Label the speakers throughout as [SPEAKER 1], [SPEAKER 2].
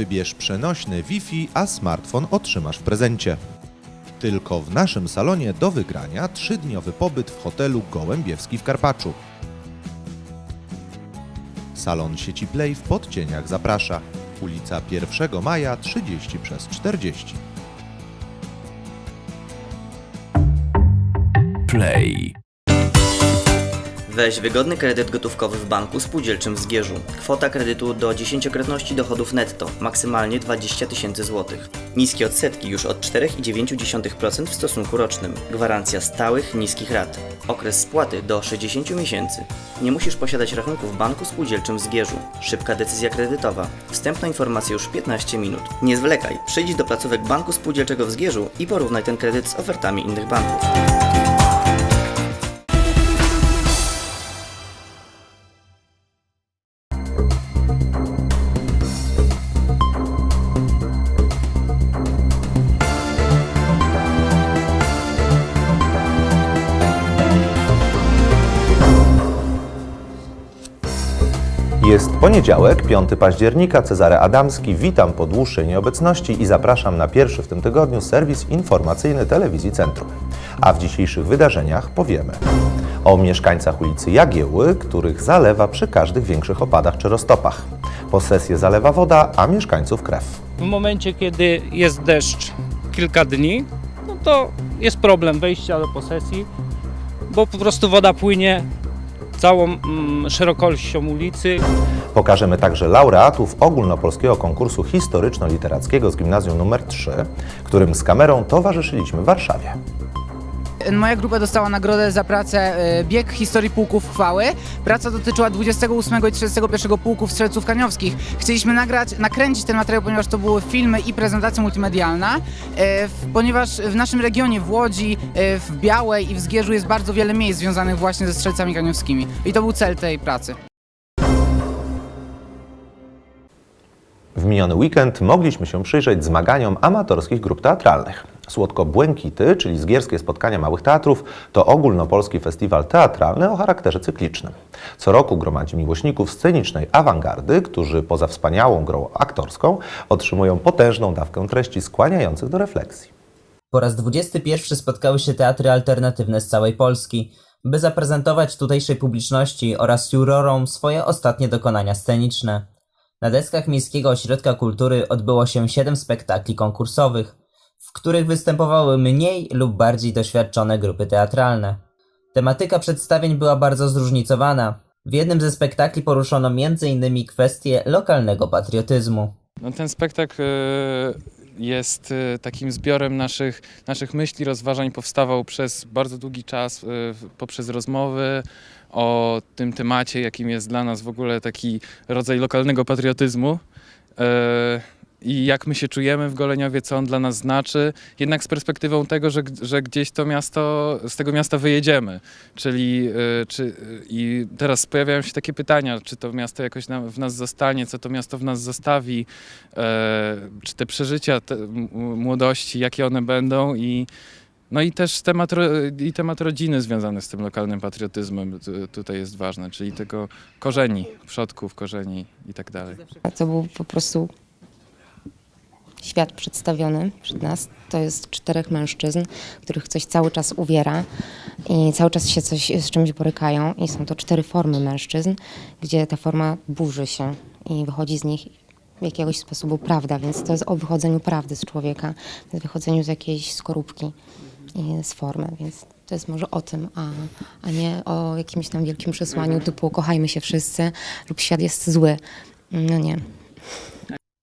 [SPEAKER 1] Wybierz przenośny Wi-Fi, a smartfon otrzymasz w prezencie. Tylko w naszym salonie do wygrania trzydniowy pobyt w hotelu Gołębiewski w Karpaczu. Salon sieci Play w Podcieniach zaprasza. Ulica 1 Maja 30 przez 40.
[SPEAKER 2] Play.
[SPEAKER 3] Weź wygodny kredyt gotówkowy w banku spółdzielczym w Zgierzu. Kwota kredytu do 10-krotności dochodów netto, maksymalnie 20 tysięcy złotych. Niskie odsetki już od 4,9% w stosunku rocznym. Gwarancja stałych, niskich rat. Okres spłaty do 60 miesięcy. Nie musisz posiadać rachunku w banku spółdzielczym w Zgierzu. Szybka decyzja kredytowa. Wstępna informacja już 15 minut. Nie zwlekaj, przyjdź do placówek banku spółdzielczego w Zgierzu i porównaj ten kredyt z ofertami innych banków.
[SPEAKER 1] Jest poniedziałek, 5 października, Cezary Adamski. Witam po dłuższej nieobecności i zapraszam na pierwszy w tym tygodniu serwis informacyjny Telewizji Centrum. A w dzisiejszych wydarzeniach powiemy o mieszkańcach ulicy Jagieły, których zalewa przy każdych większych opadach czy roztopach. Posesję zalewa woda, a mieszkańców krew.
[SPEAKER 4] W momencie, kiedy jest deszcz kilka dni, no to jest problem wejścia do posesji, bo po prostu woda płynie całą mm, szerokością ulicy.
[SPEAKER 1] Pokażemy także laureatów ogólnopolskiego konkursu historyczno-literackiego z gimnazjum nr 3, którym z kamerą towarzyszyliśmy w Warszawie.
[SPEAKER 5] Moja grupa dostała nagrodę za pracę e, Bieg historii pułków chwały. Praca dotyczyła 28 i 31 pułków strzelców kaniowskich. Chcieliśmy nagrać, nakręcić ten materiał, ponieważ to były filmy i prezentacja multimedialna, e, ponieważ w naszym regionie, w Łodzi, e, w Białej i w Zgierzu jest bardzo wiele miejsc związanych właśnie ze strzelcami kaniowskimi. I to był cel tej pracy.
[SPEAKER 1] W miniony weekend mogliśmy się przyjrzeć zmaganiom amatorskich grup teatralnych. Słodko-Błękity, czyli zgierskie spotkania małych teatrów, to ogólnopolski festiwal teatralny o charakterze cyklicznym. Co roku gromadzi miłośników scenicznej awangardy, którzy poza wspaniałą grą aktorską otrzymują potężną dawkę treści skłaniających do refleksji.
[SPEAKER 6] Po raz 21 spotkały się teatry alternatywne z całej Polski, by zaprezentować tutejszej publiczności oraz jurorom swoje ostatnie dokonania sceniczne. Na deskach Miejskiego Ośrodka Kultury odbyło się 7 spektakli konkursowych, w których występowały mniej lub bardziej doświadczone grupy teatralne. Tematyka przedstawień była bardzo zróżnicowana. W jednym ze spektakli poruszono m.in. kwestię lokalnego patriotyzmu.
[SPEAKER 7] No, ten spektakl e, jest e, takim zbiorem naszych, naszych myśli, rozważań. Powstawał przez bardzo długi czas e, poprzez rozmowy o tym temacie, jakim jest dla nas w ogóle taki rodzaj lokalnego patriotyzmu. I jak my się czujemy w Goleniowie, co on dla nas znaczy, jednak z perspektywą tego, że, że gdzieś to miasto, z tego miasta wyjedziemy. Czyli e, czy, i teraz pojawiają się takie pytania, czy to miasto jakoś nam, w nas zostanie, co to miasto w nas zostawi, e, czy te przeżycia te, młodości, jakie one będą i no i też temat, i temat rodziny związany z tym lokalnym patriotyzmem tu- tutaj jest ważny, czyli tego korzeni, przodków, korzeni i tak dalej.
[SPEAKER 8] To był po prostu świat przedstawiony przed nas. To jest czterech mężczyzn, których coś cały czas uwiera i cały czas się coś z czymś borykają. I są to cztery formy mężczyzn, gdzie ta forma burzy się i wychodzi z nich w jakiegoś sposobu prawda, więc to jest o wychodzeniu prawdy z człowieka, wychodzeniu z jakiejś skorupki i z formy, więc to jest może o tym, a, a nie o jakimś tam wielkim przesłaniu typu kochajmy się wszyscy lub świat jest zły. No nie.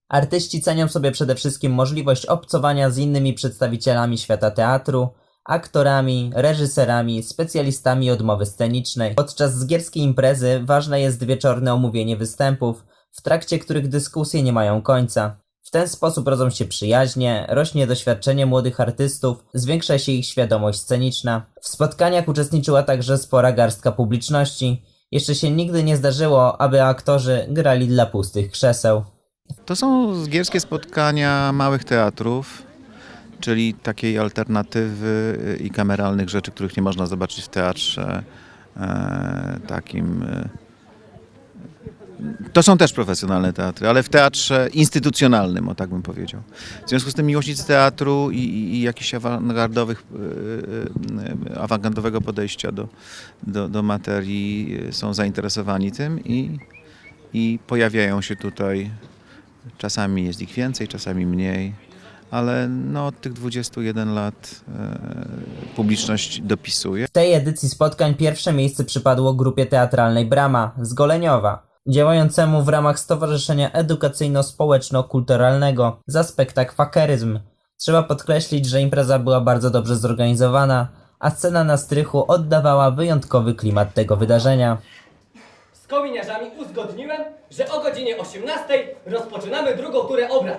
[SPEAKER 6] Artyści cenią sobie przede wszystkim możliwość obcowania z innymi przedstawicielami świata teatru, aktorami, reżyserami, specjalistami od mowy scenicznej. Podczas zgierskiej imprezy ważne jest wieczorne omówienie występów, w trakcie których dyskusje nie mają końca. W ten sposób rodzą się przyjaźnie, rośnie doświadczenie młodych artystów, zwiększa się ich świadomość sceniczna. W spotkaniach uczestniczyła także spora garstka publiczności. Jeszcze się nigdy nie zdarzyło, aby aktorzy grali dla pustych krzeseł.
[SPEAKER 9] To są zgierskie spotkania małych teatrów, czyli takiej alternatywy i kameralnych rzeczy, których nie można zobaczyć w teatrze e, takim e, To są też profesjonalne teatry, ale w teatrze instytucjonalnym, o tak bym powiedział. W związku z tym miłośnicy teatru i, i, i jakichś awangardowych, yy, awangardowego podejścia do, do, do materii są zainteresowani tym i, i pojawiają się tutaj. Czasami jest ich więcej, czasami mniej, ale no, od tych 21 lat yy, publiczność dopisuje.
[SPEAKER 6] W tej edycji spotkań pierwsze miejsce przypadło grupie teatralnej Brama z Goleniowa, działającemu w ramach Stowarzyszenia Edukacyjno-Społeczno-Kulturalnego za spektakl Fakeryzm. Trzeba podkreślić, że impreza była bardzo dobrze zorganizowana, a scena na strychu oddawała wyjątkowy klimat tego wydarzenia.
[SPEAKER 2] Z kominiarzami uzgodniłem, że o godzinie 18 rozpoczynamy drugą turę obrad.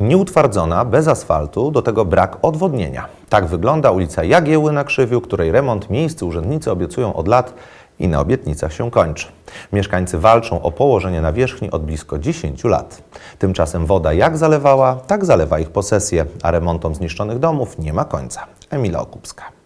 [SPEAKER 1] Nieutwardzona, bez asfaltu, do tego brak odwodnienia. Tak wygląda ulica Jagieły na Krzywiu, której remont miejscy urzędnicy obiecują od lat i na obietnicach się kończy. Mieszkańcy walczą o położenie nawierzchni od blisko 10 lat. Tymczasem woda jak zalewała, tak zalewa ich posesje, a remontom zniszczonych domów nie ma końca. Emila Okupska.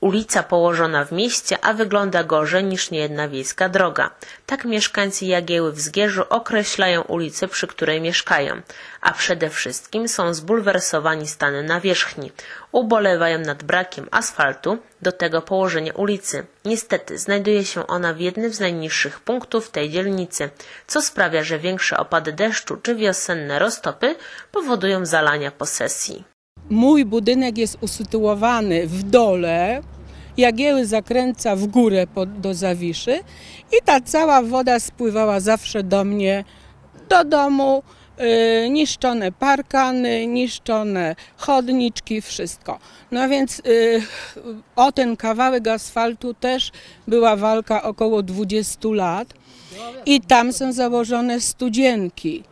[SPEAKER 10] Ulica położona w mieście, a wygląda gorzej niż niejedna wiejska droga. Tak mieszkańcy Jagieły w Zgierzu określają ulicę, przy której mieszkają. A przede wszystkim są zbulwersowani stanem nawierzchni. Ubolewają nad brakiem asfaltu, do tego położenia ulicy. Niestety znajduje się ona w jednym z najniższych punktów tej dzielnicy, co sprawia, że większe opady deszczu czy wiosenne roztopy powodują zalania posesji.
[SPEAKER 11] Mój budynek jest usytuowany w dole, Jagieły zakręca w górę pod, do Zawiszy i ta cała woda spływała zawsze do mnie, do domu, y, niszczone parkany, niszczone chodniczki, wszystko. No więc y, o ten kawałek asfaltu też była walka około 20 lat i tam są założone studzienki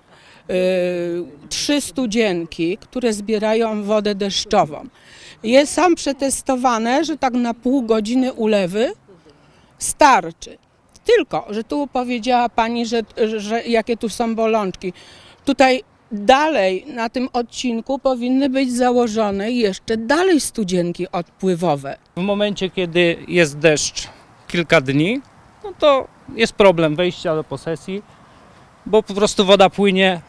[SPEAKER 11] trzy studzienki, które zbierają wodę deszczową. Jest sam przetestowane, że tak na pół godziny ulewy starczy. Tylko, że tu powiedziała pani, że, że jakie tu są bolączki. Tutaj dalej na tym odcinku powinny być założone jeszcze dalej studzienki odpływowe.
[SPEAKER 4] W momencie, kiedy jest deszcz kilka dni, no to jest problem wejścia do posesji, bo po prostu woda płynie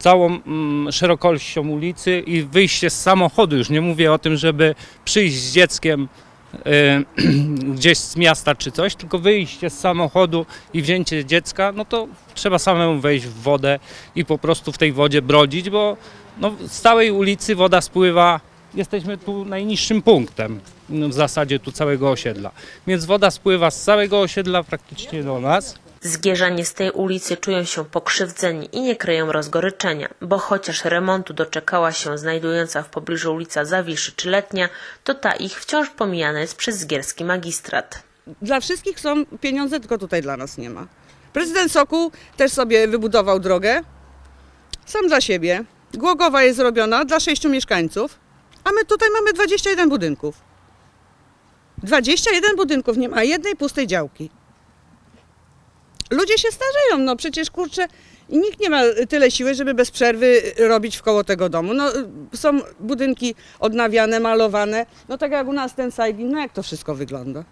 [SPEAKER 4] całą mm, szerokością ulicy i wyjście z samochodu, już nie mówię o tym, żeby przyjść z dzieckiem y, gdzieś z miasta czy coś, tylko wyjście z samochodu i wzięcie dziecka, no to trzeba samemu wejść w wodę i po prostu w tej wodzie brodzić, bo no, z całej ulicy woda spływa, jesteśmy tu najniższym punktem w zasadzie tu całego osiedla, więc woda spływa z całego osiedla praktycznie do nas.
[SPEAKER 10] Zgierzanie z tej ulicy czują się pokrzywdzeni i nie kryją rozgoryczenia, bo chociaż remontu doczekała się znajdująca w pobliżu ulica Zawiszy czy Letnia, to ta ich wciąż pomijana jest przez zgierski magistrat.
[SPEAKER 11] Dla wszystkich są pieniądze, tylko tutaj dla nas nie ma. Prezydent Sokół też sobie wybudował drogę, sam dla siebie. Głogowa jest zrobiona dla sześciu mieszkańców, a my tutaj mamy 21 budynków. 21 budynków, nie ma jednej pustej działki. Ludzie się starzeją, no przecież kurczę, nikt nie ma tyle siły, żeby bez przerwy robić w koło tego domu. No, są budynki odnawiane, malowane, no tak jak u nas ten Sajgin, no jak to wszystko wygląda.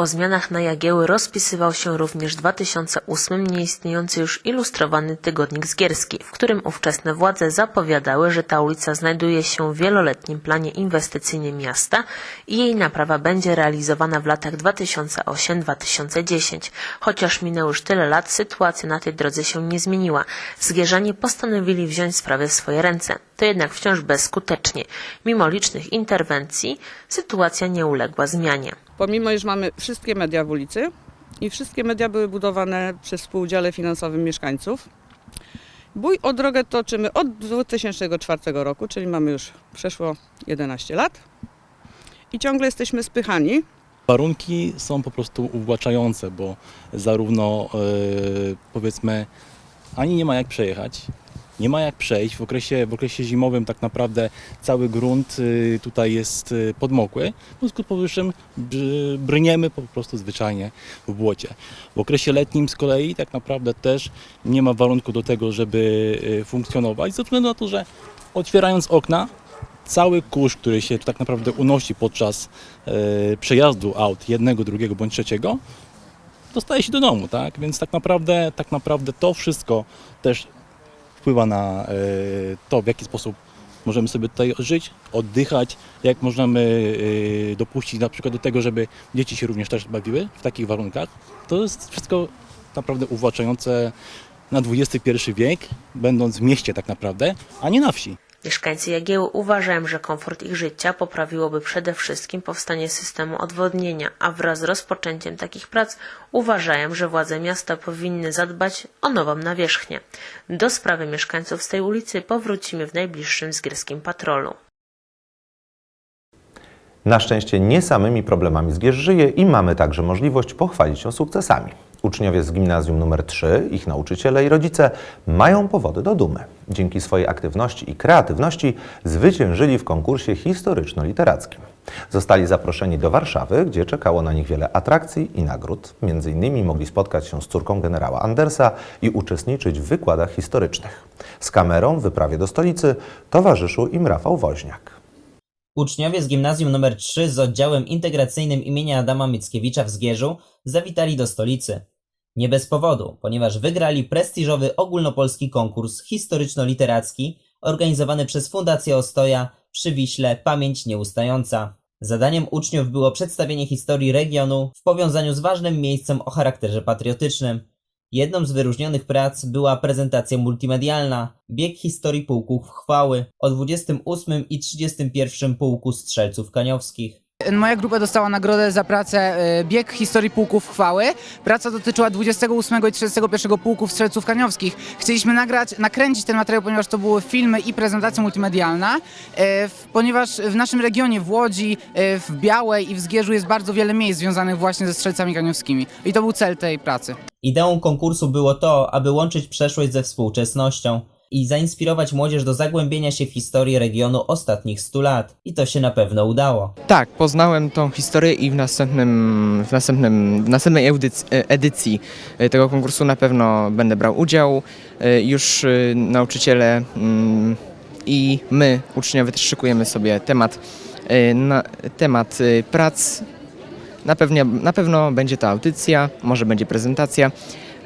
[SPEAKER 10] O zmianach na Jagieły rozpisywał się również w 2008 nieistniejący już ilustrowany tygodnik zgierski, w którym ówczesne władze zapowiadały, że ta ulica znajduje się w wieloletnim planie inwestycyjnym miasta i jej naprawa będzie realizowana w latach 2008-2010. Chociaż minęło już tyle lat, sytuacja na tej drodze się nie zmieniła. Zgierzanie postanowili wziąć sprawę w swoje ręce. To jednak wciąż bezskutecznie. Mimo licznych interwencji, sytuacja nie uległa zmianie.
[SPEAKER 11] Pomimo, iż mamy wszystkie media w ulicy i wszystkie media były budowane przez współudziale finansowym mieszkańców, bój o drogę toczymy od 2004 roku, czyli mamy już przeszło 11 lat i ciągle jesteśmy spychani.
[SPEAKER 12] Warunki są po prostu uwłaczające, bo zarówno e, powiedzmy ani nie ma jak przejechać, nie ma jak przejść. W okresie, w okresie zimowym tak naprawdę cały grunt y, tutaj jest y, podmokły. W związku z powyższym br- brniemy po prostu zwyczajnie w błocie. W okresie letnim z kolei tak naprawdę też nie ma warunku do tego, żeby y, funkcjonować, ze względu na to, że otwierając okna, cały kurz, który się tak naprawdę unosi podczas przejazdu aut jednego, drugiego bądź trzeciego, dostaje się do domu, tak? Więc tak naprawdę, tak naprawdę to wszystko też wpływa na e, to, w jaki sposób możemy sobie tutaj żyć, oddychać, jak możemy e, dopuścić na przykład do tego, żeby dzieci się również też bawiły w takich warunkach. To jest wszystko naprawdę uwłaczające na XXI wiek, będąc w mieście tak naprawdę, a nie na wsi.
[SPEAKER 10] Mieszkańcy Jagieły uważają, że komfort ich życia poprawiłoby przede wszystkim powstanie systemu odwodnienia, a wraz z rozpoczęciem takich prac uważają, że władze miasta powinny zadbać o nową nawierzchnię. Do sprawy mieszkańców z tej ulicy powrócimy w najbliższym zgierskim patrolu.
[SPEAKER 1] Na szczęście nie samymi problemami Zgierz żyje i mamy także możliwość pochwalić się sukcesami. Uczniowie z gimnazjum nr 3, ich nauczyciele i rodzice mają powody do dumy. Dzięki swojej aktywności i kreatywności zwyciężyli w konkursie historyczno-literackim. Zostali zaproszeni do Warszawy, gdzie czekało na nich wiele atrakcji i nagród. Między innymi mogli spotkać się z córką generała Andersa i uczestniczyć w wykładach historycznych. Z kamerą w wyprawie do stolicy towarzyszył im Rafał Woźniak.
[SPEAKER 6] Uczniowie z gimnazjum nr 3 z oddziałem integracyjnym imienia Adama Mickiewicza w Zgierzu zawitali do stolicy. Nie bez powodu, ponieważ wygrali prestiżowy ogólnopolski konkurs historyczno-literacki organizowany przez Fundację Ostoja przy Wiśle Pamięć Nieustająca. Zadaniem uczniów było przedstawienie historii regionu w powiązaniu z ważnym miejscem o charakterze patriotycznym. Jedną z wyróżnionych prac była prezentacja multimedialna Bieg historii pułków chwały o 28 i 31 pułku strzelców kaniowskich.
[SPEAKER 5] Moja grupa dostała nagrodę za pracę y, Bieg historii pułków chwały. Praca dotyczyła 28 i 31 pułków strzelców kaniowskich. Chcieliśmy nagrać, nakręcić ten materiał, ponieważ to były filmy i prezentacja multimedialna, w- ponieważ w naszym regionie, w Łodzi, y, w Białej i w Zgierzu jest bardzo wiele miejsc związanych właśnie ze strzelcami kaniowskimi. I to był cel tej pracy.
[SPEAKER 6] Ideą konkursu było to, aby łączyć przeszłość ze współczesnością i zainspirować młodzież do zagłębienia się w historię regionu ostatnich 100 lat. I to się na pewno udało.
[SPEAKER 13] Tak, poznałem tą historię i w następnym, w następnym, w następnej edycji, edycji e, tego konkursu na pewno będę brał udział. E, Już e, nauczyciele mm, i my, uczniowie, też szykujemy sobie temat, e, na, temat e, prac. Na, pewnie, na pewno będzie to audycja, może będzie prezentacja.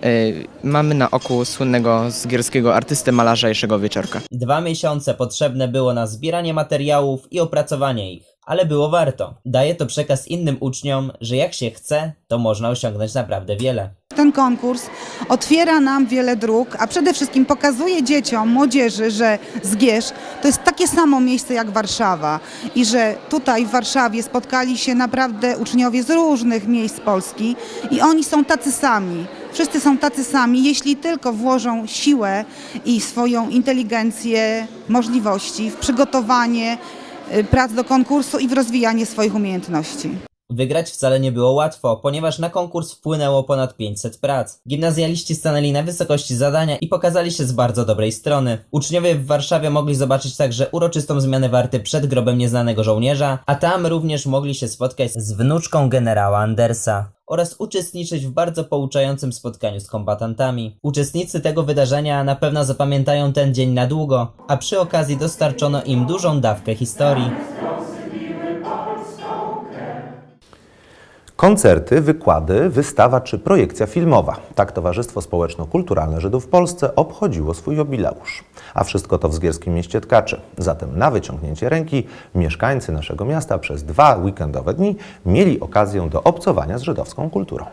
[SPEAKER 13] E, Mamy na oku słynnego zgierskiego artystę, malarza Jerzego Wieczorka.
[SPEAKER 6] Dwa miesiące potrzebne było na zbieranie materiałów i opracowanie ich, ale było warto. Daje to przekaz innym uczniom, że jak się chce, to można osiągnąć naprawdę wiele.
[SPEAKER 14] Ten konkurs otwiera nam wiele dróg, a przede wszystkim pokazuje dzieciom, młodzieży, że Zgierz to jest takie samo miejsce jak Warszawa i że tutaj w Warszawie spotkali się naprawdę uczniowie z różnych miejsc Polski i oni są tacy sami. Wszyscy są tacy sami, jeśli tylko włożą siłę i swoją inteligencję, możliwości w przygotowanie y, prac do konkursu i w rozwijanie swoich umiejętności.
[SPEAKER 6] Wygrać wcale nie było łatwo, ponieważ na konkurs wpłynęło ponad 500 prac. Gimnazjaliści stanęli na wysokości zadania i pokazali się z bardzo dobrej strony. Uczniowie w Warszawie mogli zobaczyć także uroczystą zmianę warty przed grobem nieznanego żołnierza, a tam również mogli się spotkać z wnuczką generała Andersa oraz uczestniczyć w bardzo pouczającym spotkaniu z kombatantami. Uczestnicy tego wydarzenia na pewno zapamiętają ten dzień na długo, a przy okazji dostarczono im dużą dawkę historii.
[SPEAKER 1] Koncerty, wykłady, wystawa czy projekcja filmowa. Tak Towarzystwo Społeczno-Kulturalne Żydów w Polsce obchodziło swój jubileusz. A wszystko to w zgierskim mieście Tkaczy. Zatem na wyciągnięcie ręki mieszkańcy naszego miasta przez dwa weekendowe dni mieli okazję do obcowania z żydowską kulturą.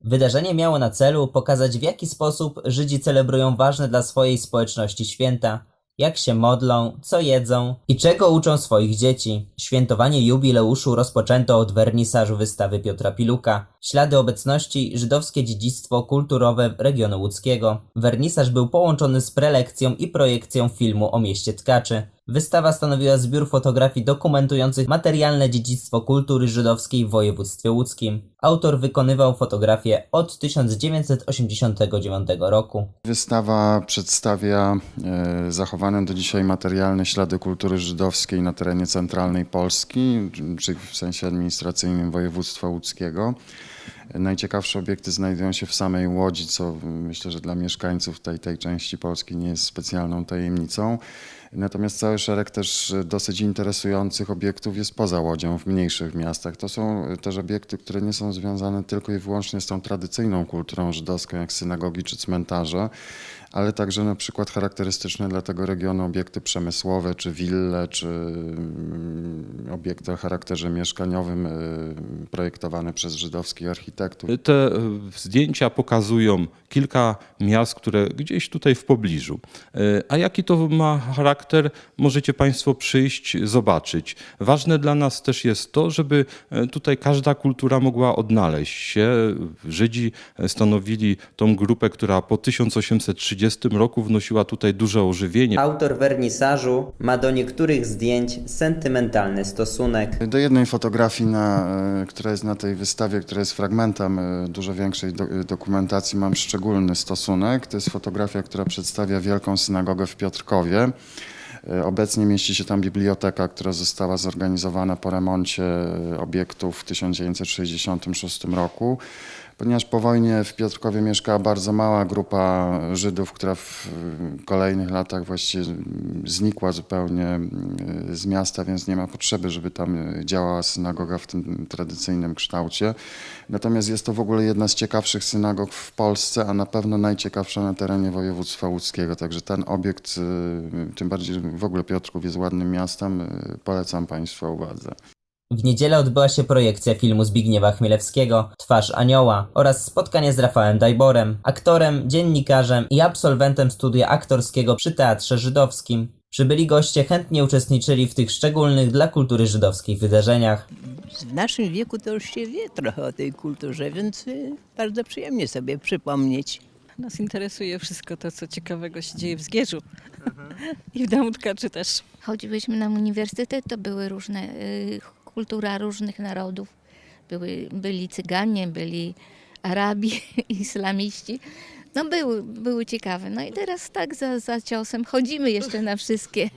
[SPEAKER 6] Wydarzenie miało na celu pokazać w jaki sposób Żydzi celebrują ważne dla swojej społeczności święta, jak się modlą, co jedzą i czego uczą swoich dzieci. Świętowanie jubileuszu rozpoczęto od wernisażu wystawy Piotra Piluka. Ślady obecności żydowskie dziedzictwo kulturowe regionu łódzkiego. Wernisaż był połączony z prelekcją i projekcją filmu o mieście Tkaczy. Wystawa stanowiła zbiór fotografii dokumentujących materialne dziedzictwo kultury żydowskiej w województwie łódzkim. Autor wykonywał fotografie od 1989 roku.
[SPEAKER 15] Wystawa przedstawia e, zachowane do dzisiaj materialne ślady kultury żydowskiej na terenie centralnej Polski, czy w sensie administracyjnym województwa łódzkiego. Najciekawsze obiekty znajdują się w samej Łodzi, co myślę, że dla mieszkańców tej, tej części Polski nie jest specjalną tajemnicą. Natomiast cały szereg też dosyć interesujących obiektów jest poza Łodzią, w mniejszych miastach. To są też obiekty, które nie są związane tylko i wyłącznie z tą tradycyjną kulturą żydowską, jak synagogi czy cmentarze, ale także na przykład charakterystyczne dla tego regionu obiekty przemysłowe, czy wille, czy mm, obiekty o charakterze mieszkaniowym y, projektowane przez żydowskich architektów.
[SPEAKER 16] Te e, zdjęcia pokazują kilka miast, które gdzieś tutaj w pobliżu. A jaki to ma charakter, możecie Państwo przyjść, zobaczyć. Ważne dla nas też jest to, żeby tutaj każda kultura mogła odnaleźć się. Żydzi stanowili tą grupę, która po 1830 roku wnosiła tutaj duże ożywienie.
[SPEAKER 6] Autor wernisażu ma do niektórych zdjęć sentymentalny stosunek.
[SPEAKER 15] Do jednej fotografii, na, e, która jest na tej wystawie, która jest fragmentem e, dużo większej do, e, dokumentacji, mam szczególny stosunek. To jest fotografia, która przedstawia Wielką Synagogę w Piotrkowie. Obecnie mieści się tam biblioteka, która została zorganizowana po remoncie obiektu w 1966 roku. Ponieważ po wojnie w Piotrkowie mieszkała bardzo mała grupa Żydów, która w kolejnych latach właściwie znikła zupełnie e, z miasta, więc nie ma potrzeby, żeby tam działała synagoga w tym tradycyjnym kształcie. Natomiast jest to w ogóle jedna z ciekawszych synagog w Polsce, a na pewno najciekawsza na terenie województwa łódzkiego. Także ten obiekt, e, tym bardziej w ogóle Piotrków jest ładnym miastem, e, polecam Państwa uwadze.
[SPEAKER 6] W niedzielę odbyła się projekcja filmu Zbigniewa Chmielewskiego Twarz Anioła oraz spotkanie z Rafałem Dajborem, aktorem, dziennikarzem i absolwentem studia aktorskiego przy Teatrze Żydowskim. Przybyli goście chętnie uczestniczyli w tych szczególnych dla kultury żydowskiej wydarzeniach.
[SPEAKER 17] W naszym wieku to już się wie trochę o tej kulturze, więc y, bardzo przyjemnie sobie przypomnieć.
[SPEAKER 18] Nas interesuje wszystko to, co ciekawego się dzieje w Zgierzu i w Domu Tkaczy też.
[SPEAKER 19] Chodziłyśmy na uniwersytet, to były różne, y, kultura różnych narodów. Były, byli Cyganie, byli Arabi, islamiści. No były, były ciekawe. No i teraz tak za, za ciosem chodzimy jeszcze na wszystkie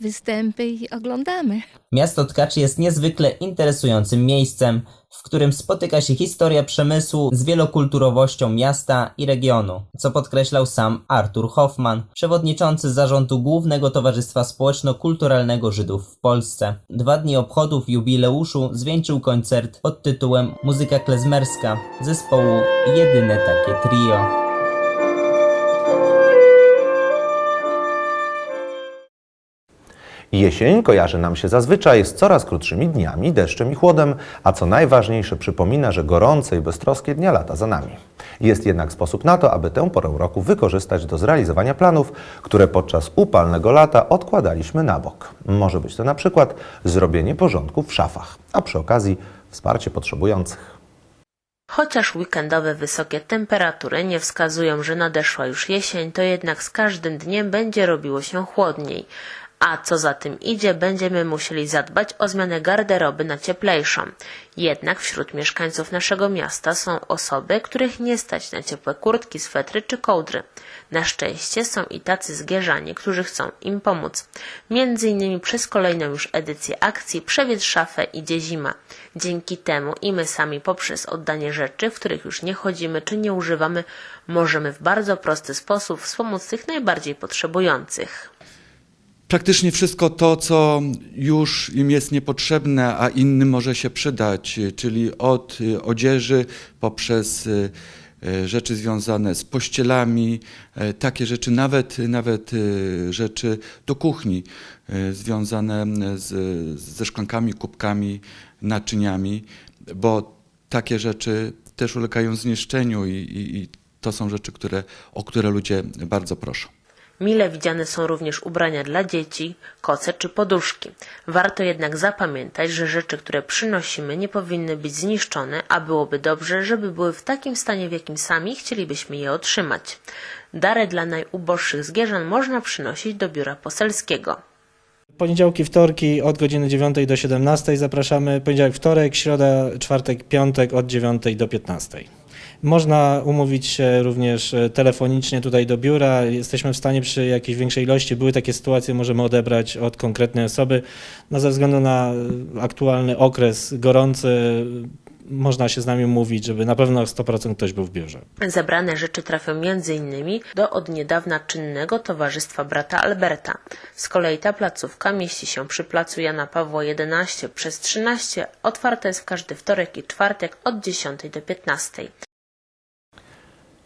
[SPEAKER 19] występy i oglądamy.
[SPEAKER 6] Miasto Tkaczy jest niezwykle interesującym miejscem, w którym spotyka się historia przemysłu z wielokulturowością miasta i regionu, co podkreślał sam Artur Hoffman, przewodniczący zarządu Głównego Towarzystwa Społeczno-Kulturalnego Żydów w Polsce. Dwa dni obchodów jubileuszu zwieńczył koncert pod tytułem Muzyka klezmerska zespołu Jedyne takie trio.
[SPEAKER 1] Jesień kojarzy nam się zazwyczaj z coraz krótszymi dniami, deszczem i chłodem, a co najważniejsze przypomina, że gorące i beztroskie dnia lata za nami. Jest jednak sposób na to, aby tę porę roku wykorzystać do zrealizowania planów, które podczas upalnego lata odkładaliśmy na bok. Może być to na przykład zrobienie porządku w szafach, a przy okazji wsparcie potrzebujących.
[SPEAKER 10] Chociaż weekendowe wysokie temperatury nie wskazują, że nadeszła już jesień, to jednak z każdym dniem będzie robiło się chłodniej. A co za tym idzie, będziemy musieli zadbać o zmianę garderoby na cieplejszą. Jednak wśród mieszkańców naszego miasta są osoby, których nie stać na ciepłe kurtki, swetry czy kołdry. Na szczęście są i tacy zgierzanie, którzy chcą im pomóc. Między innymi przez kolejną już edycję akcji Przewietrz szafę idzie zima. Dzięki temu i my sami poprzez oddanie rzeczy, w których już nie chodzimy czy nie używamy, możemy w bardzo prosty sposób wspomóc tych najbardziej potrzebujących.
[SPEAKER 20] Praktycznie wszystko to, co już im jest niepotrzebne, a innym może się przydać, czyli od y, odzieży poprzez y, y, rzeczy związane z pościelami, takie rzeczy, nawet, nawet rzeczy do kuchni, związane z, ze szklankami, kubkami, naczyniami, bo takie rzeczy też ulegają zniszczeniu i, i, i to są rzeczy, które, o które ludzie bardzo proszą.
[SPEAKER 10] Mile widziane są również ubrania dla dzieci, koce czy poduszki. Warto jednak zapamiętać, że rzeczy, które przynosimy, nie powinny być zniszczone, a byłoby dobrze, żeby były w takim stanie, w jakim sami chcielibyśmy je otrzymać. Dary dla najuboższych zgierzan można przynosić do biura poselskiego.
[SPEAKER 21] Poniedziałki, wtorki od godziny 9 do 17 zapraszamy. Poniedziałek, wtorek, środa, czwartek, piątek od 9 do 15. Można umówić się również e, telefonicznie tutaj do biura. Jesteśmy w stanie przy jakiejś większej ilości, były takie sytuacje, możemy odebrać od konkretnej osoby. No ze względu na e, aktualny okres gorący, można się z nami umówić, żeby na pewno 100% ktoś był w biurze.
[SPEAKER 10] Zebrane rzeczy trafią m.in. do od niedawna czynnego Towarzystwa Brata Alberta. Z kolei ta placówka mieści się przy placu Jana Pawła XI przez 13. Otwarta jest w każdy wtorek i czwartek od 10 do 15.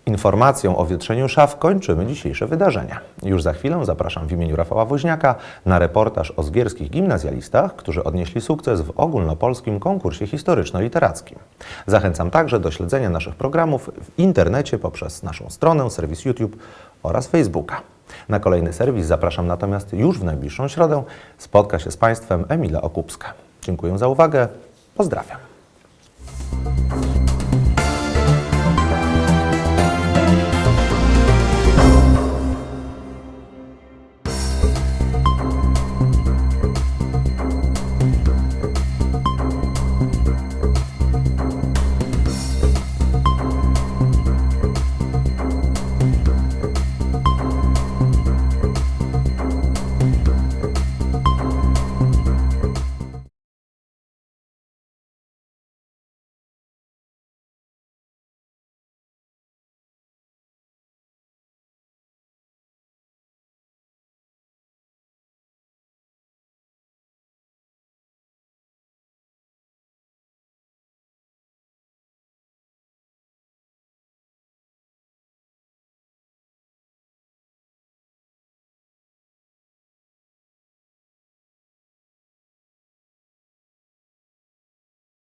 [SPEAKER 1] Informacją o wietrzeniu szaf kończymy dzisiejsze wydarzenia. Już za chwilę zapraszam w imieniu Rafała Woźniaka na reportaż o zgierskich gimnazjalistach, którzy odnieśli sukces w ogólnopolskim konkursie historyczno-literackim. Zachęcam także do śledzenia naszych programów w internecie poprzez naszą stronę, serwis YouTube oraz Facebooka. Na kolejny serwis zapraszam natomiast już w najbliższą środę. Spotka się z Państwem Emila Okupska. Dziękuję za uwagę. Pozdrawiam.